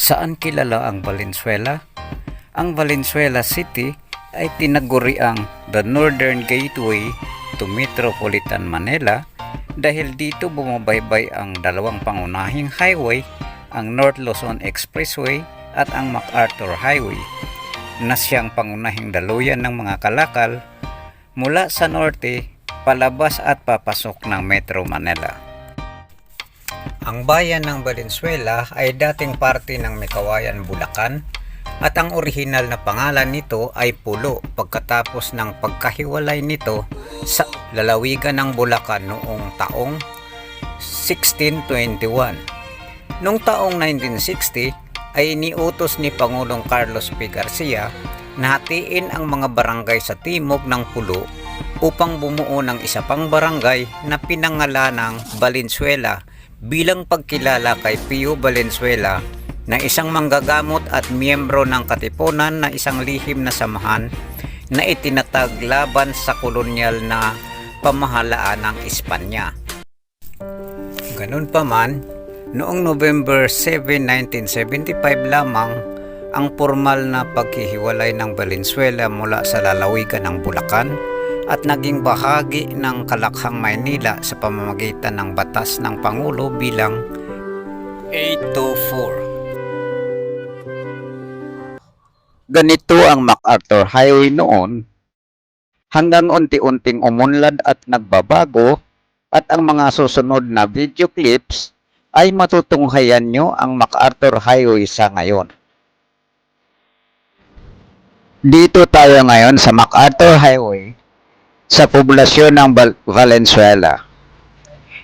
Saan kilala ang Valenzuela? Ang Valenzuela City ay tinaguriang the Northern Gateway to Metropolitan Manila dahil dito bumabaybay ang dalawang pangunahing highway, ang North Luzon Expressway at ang MacArthur Highway na siyang pangunahing daluyan ng mga kalakal mula sa norte palabas at papasok ng Metro Manila. Ang bayan ng Valenzuela ay dating parte ng Mekawayan, Bulacan at ang orihinal na pangalan nito ay Pulo pagkatapos ng pagkahiwalay nito sa lalawigan ng Bulacan noong taong 1621. Noong taong 1960 ay iniutos ni Pangulong Carlos P. Garcia na hatiin ang mga barangay sa timog ng Pulo upang bumuo ng isa pang barangay na pinangalan ng Valenzuela bilang pagkilala kay Pio Valenzuela na isang manggagamot at miyembro ng katipunan na isang lihim na samahan na itinatag laban sa kolonyal na pamahalaan ng Espanya. Ganun pa man, noong November 7, 1975 lamang ang formal na paghihiwalay ng Valenzuela mula sa lalawigan ng Bulacan at naging bahagi ng Kalakhang Maynila sa pamamagitan ng batas ng Pangulo bilang 824. Ganito ang MacArthur Highway noon hanggang unti-unting umunlad at nagbabago at ang mga susunod na video clips ay matutunghayan nyo ang MacArthur Highway sa ngayon. Dito tayo ngayon sa MacArthur Highway sa poblasyon ng Val- Valenzuela.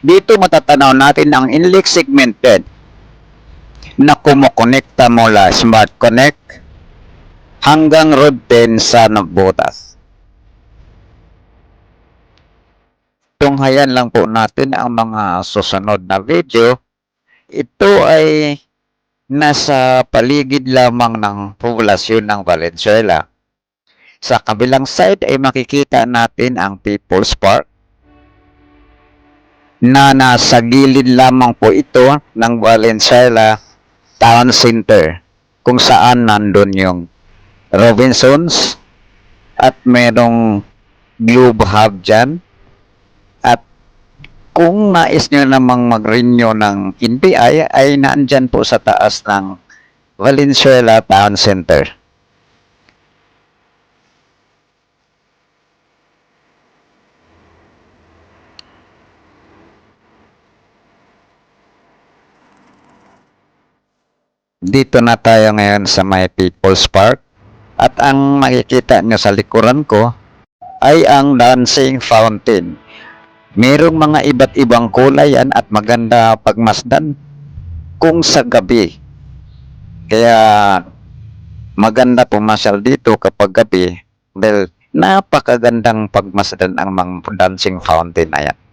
Dito matatanaw natin ang inlet segmented na kumukonekta mula Smart Connect hanggang Road 10 sa Nagbotas. Tunghayan lang po natin ang mga susunod na video. Ito ay nasa paligid lamang ng poblasyon ng Valenzuela. Sa kabilang side ay makikita natin ang People's Park na nasa gilid lamang po ito ng Valenzuela Town Center kung saan nandun yung Robinsons at merong Globe Hub dyan at kung nais nyo namang mag-renew ng NPI ay naandyan po sa taas ng Valenzuela Town Center. Dito na tayo ngayon sa may People's Park at ang makikita nyo sa likuran ko ay ang dancing fountain. Merong mga iba't ibang kulay yan at maganda pagmasdan kung sa gabi. Kaya maganda pumasyal dito kapag gabi dahil napakagandang pagmasdan ang mga dancing fountain na yan.